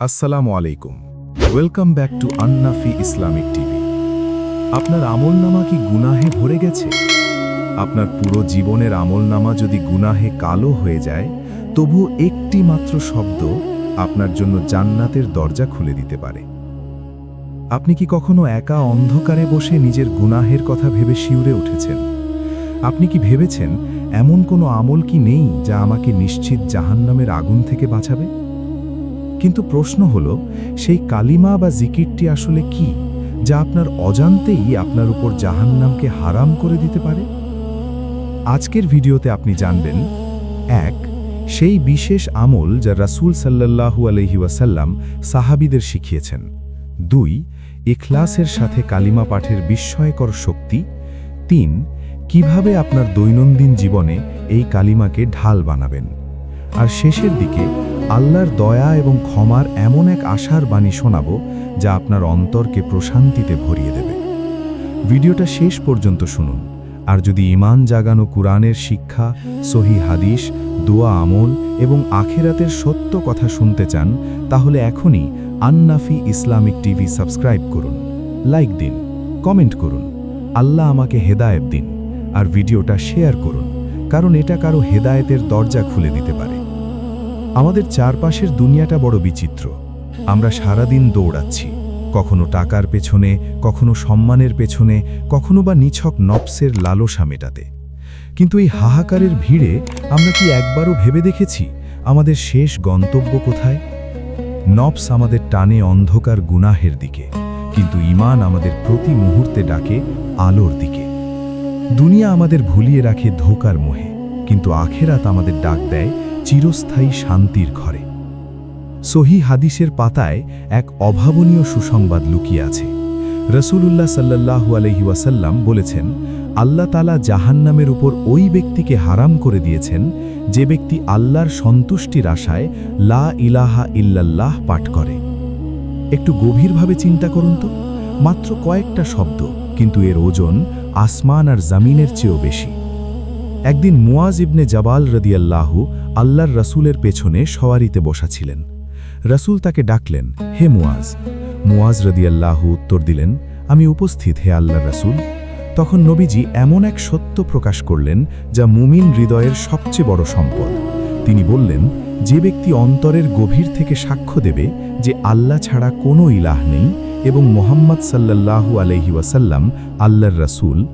আসসালামু আলাইকুম। Welcome back to Annafi Islamic TV আপনার আমলনামা কি গুনাহে ভরে গেছে? আপনার পুরো জীবনের আমলনামা যদি গুনাহে কালো হয়ে যায় তবু একটি মাত্র শব্দ আপনার জন্য জান্নাতের দরজা খুলে দিতে পারে। আপনি কি কখনো একা অন্ধকারে বসে নিজের গুনাহের কথা ভেবে শিউরে উঠেছেন? আপনি কি ভেবেছেন, এমন কোনো আমল কি নেই যা আমাকে নিশ্চিত জাহান্নামের আগুন থেকে বাঁচাবে? কিন্তু প্রশ্ন হল, সেই কালিমা বা জিকিরটি আসলে কি, যা আপনার অজান্তেই আপনার উপর জাহান্নামকে হারাম করে দিতে পারে? আজকের ভিডিওতে আপনি জানবেন, এক, সেই বিশেষ আমল যা রাসূল সাল্লাল্লাহু আলহি ওয়াসাল্লাম সাহাবিদের শিখিয়েছেন। দুই, ইখলাসের সাথে কালিমা পাঠের বিস্ময়কর শক্তি। তিন, কীভাবে আপনার দৈনন্দিন জীবনে এই কালিমাকে ঢাল বানাবেন। আর শেষের দিকে আল্লাহর দয়া এবং ক্ষমার এমন এক আশার বাণী শোনাব যা আপনার অন্তরকে প্রশান্তিতে ভরিয়ে দেবে। ভিডিওটা শেষ পর্যন্ত শুনুন। আর যদি ইমান জাগানো কুরআনের শিক্ষা, সহি হাদিস, দোয়া আমল এবং আখেরাতের সত্য কথা শুনতে চান, তাহলে এখনই আন্নাফি ইসলামিক টিভি সাবস্ক্রাইব করুন, লাইক দিন, কমেন্ট করুন। আল্লাহ আমাকে হেদায়েত দিন। আর ভিডিওটা শেয়ার করুন, কারণ এটা কারও হেদায়েতের দরজা খুলে দিতে পারে। আমাদের চারপাশের দুনিয়াটা বড় বিচিত্র। আমরা সারাদিন দৌড়াচ্ছি। কখনো টাকার পেছনে, কখনো সম্মানের পেছনে, কখনো বা নিছক নফসের লালসা মেটাতে। কিন্তু এই হাহাকারের ভিড়ে আমরা কি একবারও ভেবে দেখেছি আমাদের শেষ গন্তব্য কোথায়? নফস আমাদের টানে অন্ধকার গুনাহের দিকে, কিন্তু ইমান আমাদের প্রতি মুহূর্তে ডাকে আলোর দিকে। দুনিয়া আমাদের ভুলিয়ে রাখে ধোকার মোহে, কিন্তু আখেরাত আমাদের ডাক দেয় চিরস্থায়ী শান্তির ঘরে। সহি হাদিসের পাতায় এক অভাবনীয় সুসংবাদ লুকিয়ে আছে। রসুলুল্লাহ সাল্লাহু আলহি ওয়াসাল্লাম বলেছেন, আল্লাহ তালা জাহান্নামের উপর ওই ব্যক্তিকে হারাম করে দিয়েছেন যে ব্যক্তি আল্লাহর সন্তুষ্টির আশায় লা ইলাহা ইল্লাল্লাহ পাঠ করে। একটু গভীরভাবে চিন্তা করুন তো। মাত্র কয়েকটা শব্দ, কিন্তু এর ওজন আসমান আর জামিনের চেয়েও বেশি। একদিন মুয়াজ ইবনে জাবাল রদিয়াল্লাহু আল্লাহর রসুলের পেছনে সওয়ারিতে বসা ছিলেন। রসুল তাকে ডাকলেন, হে মুয়াজ। মুয়াজ রদিয়াল্লাহু উত্তর দিলেন, আমি উপস্থিত, হে আল্লাহর রসুল। তখন নবীজি এমন এক সত্য প্রকাশ করলেন, যা মুমিন হৃদয়ের সবচেয়ে বড় সম্পদ। তিনি বললেন, যে ব্যক্তি অন্তরের গভীর থেকে সাক্ষ্য দেবে যে আল্লাহ ছাড়া কোনো ইলাহ নেই এবং মোহাম্মদ সাল্লাল্লাহু আলহি ওয়াসাল্লাম আল্লাহর রসুল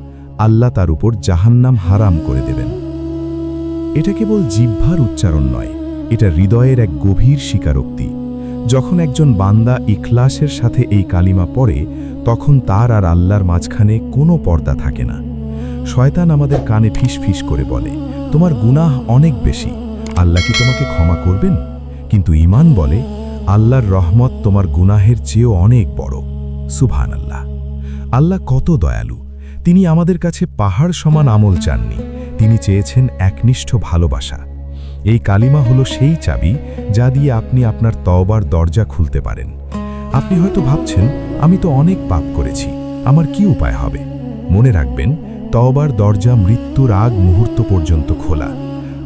আল্লাহ তার উপর জাহান্নাম হারাম করে দেবেন। এটা কেবল জিহ্বার উচ্চারণ নয়, এটা হৃদয়ের এক গভীর স্বীকারোক্তি। যখন একজন বান্দা ইখলাসের সাথে এই কালিমা পড়ে, তখন তার আর আল্লাহর মাঝখানে কোনো পর্দা থাকে না। শয়তান আমাদের কানে ফিস ফিস করে বলে, তোমার গুনাহ অনেক বেশি, আল্লাহ কি তোমাকে ক্ষমা করবেন? কিন্তু ইমান বলে, আল্লাহর রহমত তোমার গুনাহের চেয়েও অনেক বড়। সুভান আল্লাহ আল্লাহ কত দয়ালু। তিনি আমাদের কাছে পাহাড় সমান আমল চাননি। তিনি চেয়েছেন একনিষ্ঠ ভালোবাসা। এই কালিমা হলো সেই চাবি যা দিয়ে আপনি আপনার তওবার দরজা খুলতে পারেন। আপনি হয়তো ভাবছেন, আমি তো অনেক পাপ করেছি, আমার কি উপায় হবে? মনে রাখবেন, তওবার দরজা মৃত্যুর আগ মুহূর্ত পর্যন্ত খোলা।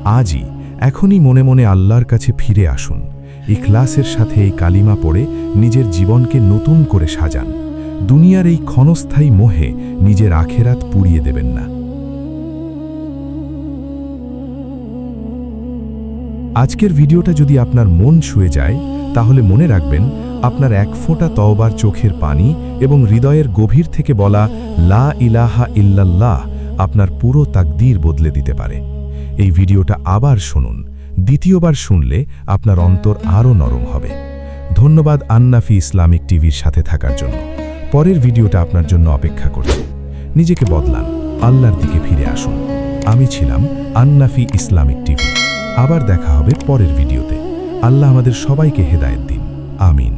আজই, এখনই মনে মনে আল্লাহর কাছে ফিরে আসুন। ইখলাসের সাথে এই কালিমা পড়ে নিজের জীবনকে নতুন করে সাজান। দুনিয়ার এই ক্ষণস্থায়ী মোহে নিজের আখেরাত পুড়িয়ে দেবেন না। আজকের ভিডিওটা যদি আপনার মন ছুঁয়ে যায়, তাহলে মনে রাখবেন আপনার এক ফোঁটা তওবার চোখের পানি এবং হৃদয়ের গভীর থেকে বলা লা ইলাহা ইল্লাল্লাহ আপনার পুরো তাকদীর বদলে দিতে পারে। এই ভিডিওটা আবার শুনুন, দ্বিতীয়বার শুনলে আপনার অন্তর আরও নরম হবে। ধন্যবাদ আন্নাফি ইসলামিক টিভির সাথে থাকার জন্য। পরের ভিডিওটা আপনার জন্য অপেক্ষা করছে। নিজেকে বদলান, আল্লাহর দিকে ফিরে আসুন। আমি ছিলাম আন্নাফি ইসলামিক টিভি। আবার দেখা হবে পরের ভিডিওতে। আল্লাহ আমাদের সবাইকে হেদায়ত দিন। আমিন।